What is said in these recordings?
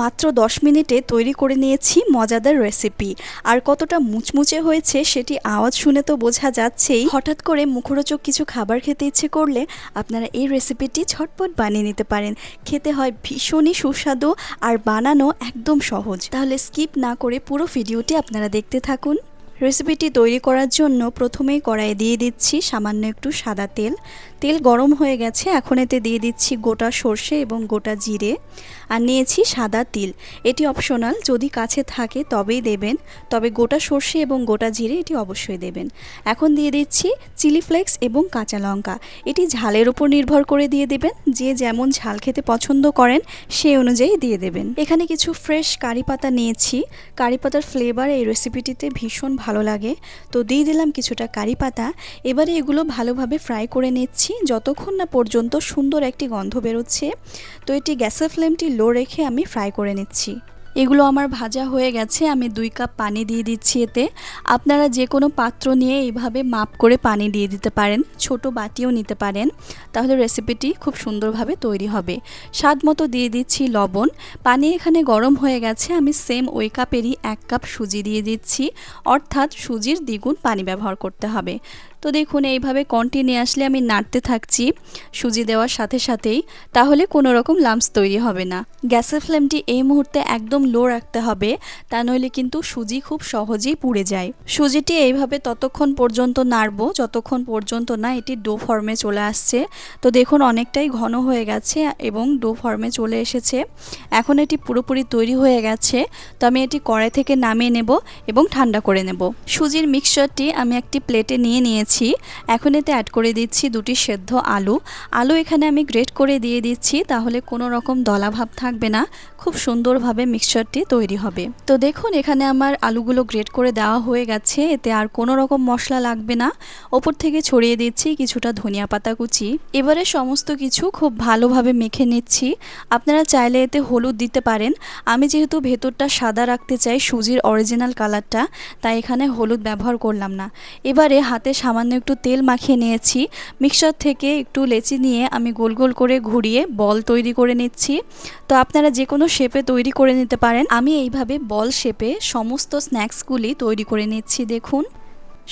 মাত্র 10 মিনিটে তৈরি করে নিয়েছি মজাদার রেসিপি। আর কতটা মুচমুচে হয়েছে সেটি আওয়াজ শুনে তো বোঝা যাচ্ছেই। হঠাৎ করে মুখরোচক কিছু খাবার খেতে ইচ্ছে করলে আপনারা এই রেসিপিটি ঝটপট বানিয়ে নিতে পারেন। খেতে হয় ভীষণই সুস্বাদু আর বানানো একদম সহজ। তাহলে স্কিপ না করে পুরো ভিডিওটি আপনারা দেখতে থাকুন। রেসিপিটি তৈরি করার জন্য প্রথমেই কড়াইয়ে দিয়ে দিচ্ছি সামান্য একটু সাদা তেল। তেল গরম হয়ে গেছে, এখন এতে দিয়ে দিচ্ছি গোটা সর্ষে এবং গোটা জিরে। আর নিয়েছি সাদা তিল। এটি অপশনাল যদি কাছে থাকে তবেই দেবেন। তবে গোটা সর্ষে এবং গোটা জিরে এটি অবশ্যই দেবেন। এখন দিয়ে দিচ্ছি চিলি ফ্লেক্স এবং কাঁচা লঙ্কা। এটি ঝালের উপর নির্ভর করে দিয়ে দেবেন। যে যেমন ঝাল খেতে পছন্দ করেন সেই অনুযায়ী দিয়ে দেবেন। এখানে কিছু ফ্রেশ কারি পাতা নিয়েছি। কারি পাতার ফ্লেভার এই রেসিপিটিতে ভীষণ ভালো লাগে। তো দিয়ে দিলাম কিছুটা কারি পাতা। এবারে এগুলো ভালোভাবে ফ্রাই করে নিচ্ছি। যতক্ষণ না পর্যন্ত সুন্দর একটি গন্ধ বেরোচ্ছে। তো এটি গ্যাসের ফ্লেমটি লো রেখে আমি ফ্রাই করে নিচ্ছি। এগুলো আমার ভাজা হয়ে গেছে, আমি দুই কাপ পানি দিয়ে দিচ্ছি এতে। আপনারা যে কোনো পাত্র নিয়ে এইভাবে মাপ করে পানি দিয়ে দিতে পারেন, ছোট বাটিও নিতে পারেন। তাহলে রেসিপিটি খুব সুন্দরভাবে তৈরি হবে। স্বাদ মতো দিয়ে দিচ্ছি লবণ। পানি এখানে গরম হয়ে গেছে, আমি সেম ওই কাপেরই এক কাপ সুজি দিয়ে দিচ্ছি। অর্থাৎ সুজির দ্বিগুণ পানি ব্যবহার করতে হবে। তো দেখুন, এইভাবে কন্টিনিউ আসলে আমি নাড়তে থাকছি সুজি দেওয়ার সাথে সাথেই। তাহলে কোনো রকম লাম্পস তৈরি হবে না। গ্যাসের ফ্লেমটি এই মুহূর্তে একদম লো রাখতে হবে, তা নইলে কিন্তু সুজি খুব সহজেই পুড়ে যায়। সুজিটি এইভাবে ততক্ষণ পর্যন্ত নাড়বো, যতক্ষণ পর্যন্ত না এটি ডো ফর্মে চলে আসছে। তো দেখুন অনেকটাই ঘন হয়ে গেছে এবং ডো ফর্মে চলে এসেছে। এখন এটি পুরোপুরি তৈরি হয়ে গেছে। তো আমি এটি কড়াই থেকে নামিয়ে নেব এবং ঠান্ডা করে নেব। সুজির মিক্সচারটি আমি একটি প্লেটে নিয়ে নিয়েছি। এখন এতে অ্যাড করে দিচ্ছি দুটি সেদ্ধ আলু। আলু এখানে আমি গ্রেট করে দিয়ে দিচ্ছি, তাহলে কোনো রকম দলাভাব থাকবে না। খুব সুন্দরভাবে মিক্সচারটি তৈরি হবে। তো দেখুন, এখানে আমার আলুগুলো গ্রেট করে দেওয়া হয়ে গেছে। এতে আর কোনো রকম মশলা লাগবে না। ওপর থেকে ছড়িয়ে দিচ্ছি কিছুটা ধনিয়া পাতা কুচি। এবারে সমস্ত কিছু খুব ভালোভাবে মেখে নিচ্ছি। আপনারা চাইলে এতে হলুদ দিতে পারেন। আমি যেহেতু ভেতরটা সাদা রাখতে চাই, সুজির অরিজিনাল কালারটা, তাই এখানে হলুদ ব্যবহার করলাম না। এবারে হাতে সামান্য একটু তেল মাখিয়ে নিয়েছি। মিক্সার থেকে একটু লেচি নিয়ে আমি গোল গোল করে ঘুরিয়ে বল তৈরি করে নিচ্ছি। তো আপনারা যে কোনো শেপে তৈরি করে নিতে পারেন। আমি এইভাবে বল শেপে সমস্ত স্ন্যাক্সগুলি তৈরি করে নিচ্ছি, দেখুন।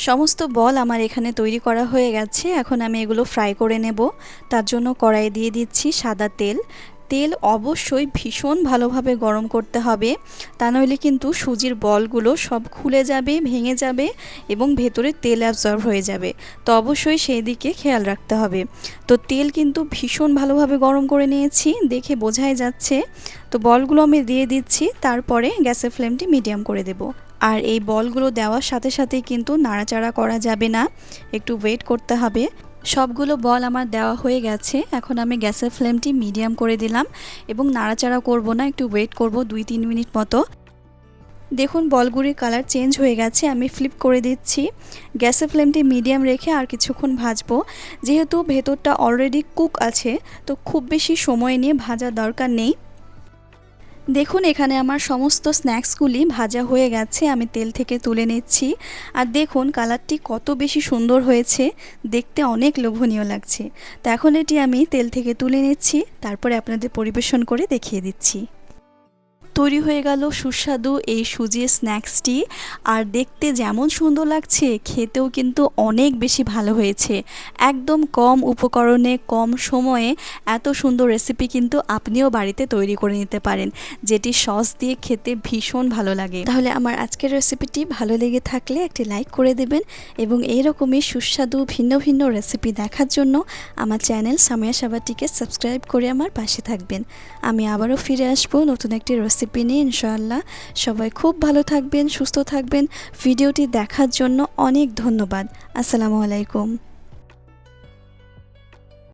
সমস্ত বল আমার এখানে তৈরি করা হয়ে গেছে। এখন আমি এগুলো ফ্রাই করে নেব। তার জন্য কড়াই দিয়ে দিচ্ছি সাদা তেল। তেল অবশ্যই ভীষণ ভালোভাবে গরম করতে হবে। তা নইলে কিন্তু সুজির বলগুলো সব খুলে যাবে, ভেঙে যাবে এবং ভেতরে তেল অ্যাবজর্ব হয়ে যাবে। তো অবশ্যই সেই দিকে খেয়াল রাখতে হবে। তো তেল কিন্তু ভীষণ ভালোভাবে গরম করে নিয়েছি, দেখে বোঝাই যাচ্ছে। তো বলগুলো আমি দিয়ে দিচ্ছি, তারপরে গ্যাসের ফ্লেমটি মিডিয়াম করে দেব। আর এই বলগুলো দেওয়ার সাথে সাথে কিন্তু নাড়াচাড়া করা যাবে না, একটু ওয়েট করতে হবে। সবগুলো বল আমার দেওয়া হয়ে গেছে। এখন আমি গ্যাসের ফ্লেমটি মিডিয়াম করে দিলাম এবং নাড়াচাড়া করব না, একটু ওয়েট করব দুই তিন মিনিট মতো। দেখুন, বলগুলির কালার চেঞ্জ হয়ে গেছে, আমি ফ্লিপ করে দিচ্ছি। গ্যাসের ফ্লেমটি মিডিয়াম রেখে আর কিছুক্ষণ ভাজবো। যেহেতু ভেতরটা অলরেডি কুক আছে, তো খুব বেশি সময় নিয়ে ভাজার দরকার নেই। দেখুন, এখানে আমার সমস্ত স্ন্যাক্সগুলি ভাজা হয়ে গেছে, আমি তেল থেকে তুলে নিচ্ছি। আর দেখুন, কালারটি কত বেশি সুন্দর হয়েছে, দেখতে অনেক লোভনীয় লাগছে। তো এখন এটি আমি তেল থেকে তুলে নিচ্ছি, তারপরে আপনাদের পরিবেশন করে দেখিয়ে দিচ্ছি। তৈরি হয়ে গেল সুস্বাদু এই সুজির স্ন্যাক্সটি। আর দেখতে যেমন সুন্দর লাগছে, খেতেও কিন্তু অনেক বেশি ভালো হয়েছে। একদম কম উপকরণে, কম সময়ে এত সুন্দর রেসিপি কিন্তু আপনিও বাড়িতে তৈরি করে নিতে পারেন, যেটি সস দিয়ে খেতে ভীষণ ভালো লাগে। তাহলে আমার আজকের রেসিপিটি ভালো লেগে থাকলে একটি লাইক করে দেবেন এবং এইরকমই সুস্বাদু ভিন্ন ভিন্ন রেসিপি দেখার জন্য আমার চ্যানেল সামিয়া সাবাটিকে সাবস্ক্রাইব করে আমার পাশে থাকবেন। আমি আবারও ফিরে আসব নতুন একটি রেসিপি নিয়ে ইনশাআল্লাহ সবাই খুব ভালো থাকবেন, সুস্থ থাকবেন। ভিডিওটি দেখার জন্য অনেক ধন্যবাদ। আসসালামু আলাইকুম।